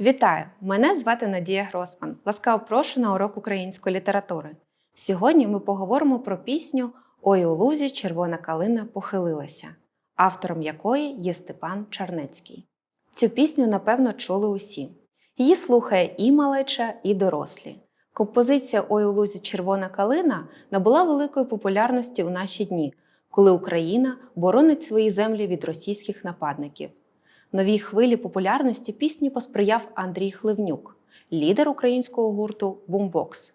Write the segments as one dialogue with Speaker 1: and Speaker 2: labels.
Speaker 1: Вітаю! Мене звати Надія Гросман. Ласкаво прошу на урок української літератури. Сьогодні ми поговоримо про пісню Ой у лузі червона калина похилилася, автором якої є Степан Чарнецький. Цю пісню, напевно, чули усі. Її слухає і малеча, і дорослі. Композиція Ой у лузі червона калина набула великої популярності у наші дні, коли Україна боронить свої землі від російських нападників. Новій хвилі популярності пісні посприяв Андрій Хливнюк, лідер українського гурту Бумбокс.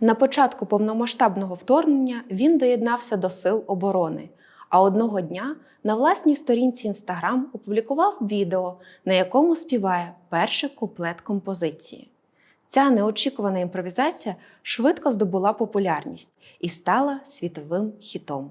Speaker 1: На початку повномасштабного вторгнення він доєднався до сил оборони, а одного дня на власній сторінці Інстаграм опублікував відео, на якому співає перший куплет композиції. Ця неочікувана імпровізація швидко здобула популярність і стала світовим хітом.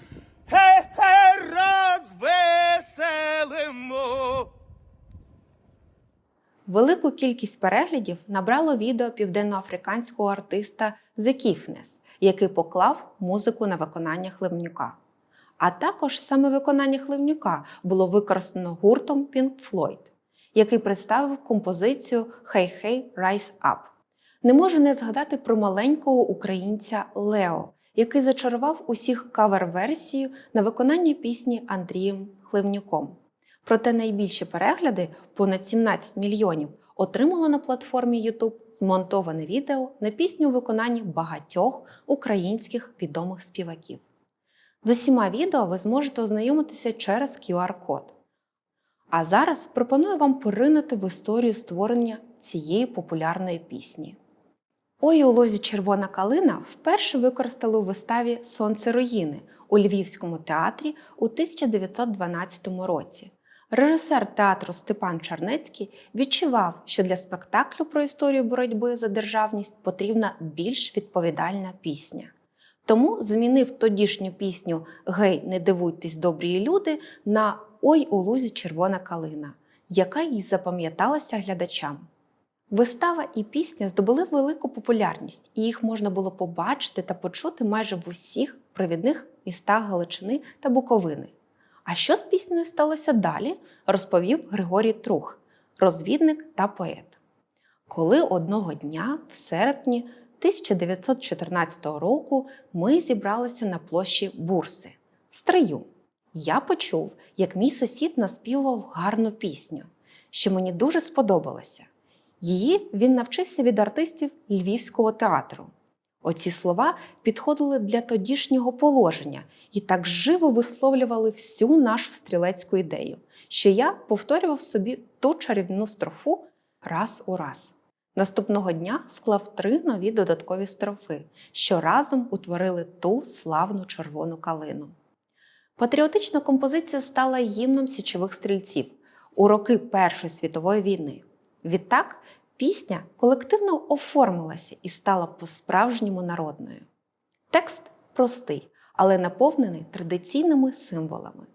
Speaker 2: розвеселимо.
Speaker 1: Велику кількість переглядів набрало відео південноафриканського артиста Kifnes, який поклав музику на виконання Хливнюка. А також саме виконання Хливнюка було використано гуртом Pink Floyd, який представив композицію Hey Hey Rise Up. Не можу не згадати про маленького українця Лео, який зачарував усіх кавер-версію на виконання пісні Андрієм Хливнюком. Проте найбільші перегляди, понад 17 мільйонів, отримало на платформі YouTube змонтоване відео на пісню у виконанні багатьох українських відомих співаків. З усіма відео ви зможете ознайомитися через QR-код. А зараз пропоную вам поринути в історію створення цієї популярної пісні. Ой у лозі червона калина вперше використали у виставі Сонце руїни у Львівському театрі у 1912 році. Режисер театру Степан Чарнецький відчував, що для спектаклю про історію боротьби за державність потрібна більш відповідальна пісня. Тому змінив тодішню пісню Гей, не дивуйтесь, добрі люди на Ой у лузі червона калина, яка їй запам'яталася глядачам. Вистава і пісня здобули велику популярність, і їх можна було побачити та почути майже в усіх провідних містах Галичини та Буковини. А що з піснею сталося далі, розповів Григорій Трух, розвідник та поет. Коли одного дня, в серпні 1914 року, ми зібралися на площі Бурси в Стрию, я почув, як мій сусід наспівував гарну пісню, що мені дуже сподобалося. Її він навчився від артистів Львівського театру. Оці слова підходили для тодішнього положення і так живо висловлювали всю нашу стрілецьку ідею, що я повторював собі ту чарівну строфу раз у раз. Наступного дня склав три нові додаткові строфи, що разом утворили ту славну червону калину. Патріотична композиція стала гімном січових стрільців у роки Першої світової війни. Відтак пісня колективно оформилася і стала по-справжньому народною. Текст простий, але наповнений традиційними символами.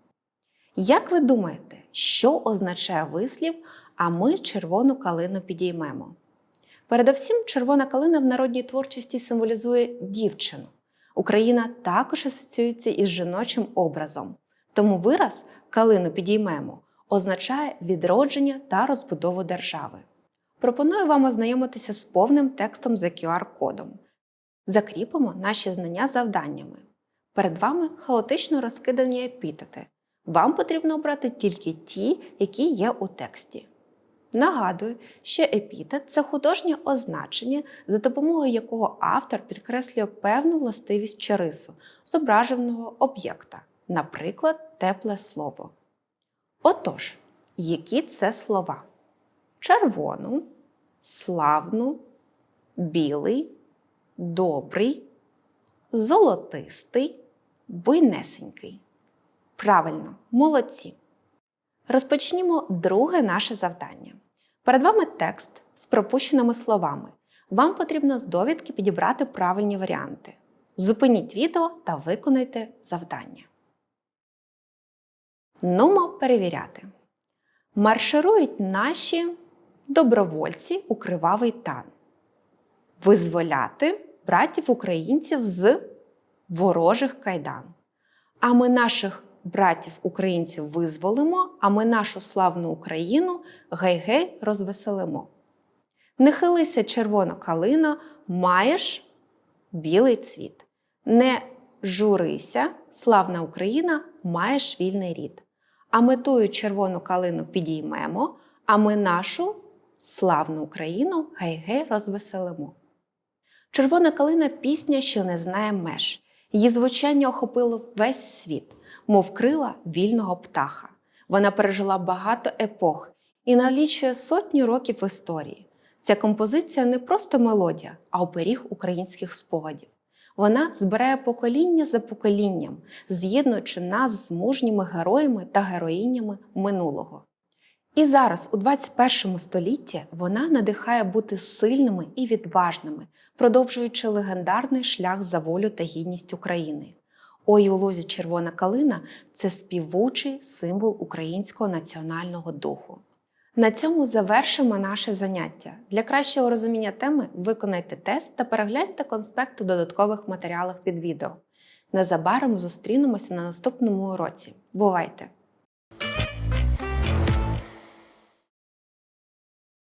Speaker 1: Як ви думаєте, що означає вислів, а ми червону калину підіймемо? Передовсім червона калина в народній творчості символізує дівчину. Україна також асоціюється із жіночим образом, тому вираз калину підіймемо означає відродження та розбудову держави. Пропоную вам ознайомитися з повним текстом за QR-кодом. Закріпимо наші знання завданнями. Перед вами хаотично розкидані епітети. Вам потрібно обрати тільки ті, які є у тексті. Нагадую, що епітет це художнє означення, за допомогою якого автор підкреслює певну властивість чи рису зображеного об'єкта, наприклад, тепле слово. Отож, які це слова? Червону, славну, білий, добрий, золотистий, буйнесенький. Правильно, молодці. Розпочнімо друге наше завдання. Перед вами текст з пропущеними словами. Вам потрібно з довідки підібрати правильні варіанти. Зупиніть відео та виконайте завдання. Нумо перевіряти. Марширують наші добровольці у кривавий тан. Визволяти братів українців з ворожих кайдан. А ми наших братів українців визволимо, а ми нашу славну Україну гей-гей розвеселимо. Не хилися, червона калина, маєш білий цвіт. Не журися, славна Україна, маєш вільний рід. А ми тую червону калину підіймемо, а ми нашу славну Україну гей-гей розвеселимо. Червона калина пісня, що не знає меж. Її звучання охопило весь світ, мов крила вільного птаха. Вона пережила багато епох і налічує сотні років історії. Ця композиція не просто мелодія, а оберіг українських спогадів. Вона збирає покоління за поколінням, з'єднуючи нас з мужніми героями та героїнями минулого. І зараз, у 21 столітті, вона надихає бути сильними і відважними, продовжуючи легендарний шлях за волю та гідність України. Ой у лозі червона калина це співучий символ українського національного духу. На цьому завершимо наше заняття. Для кращого розуміння теми виконайте тест та перегляньте конспект у додаткових матеріалах під відео. Незабаром зустрінемося на наступному уроці. Бувайте!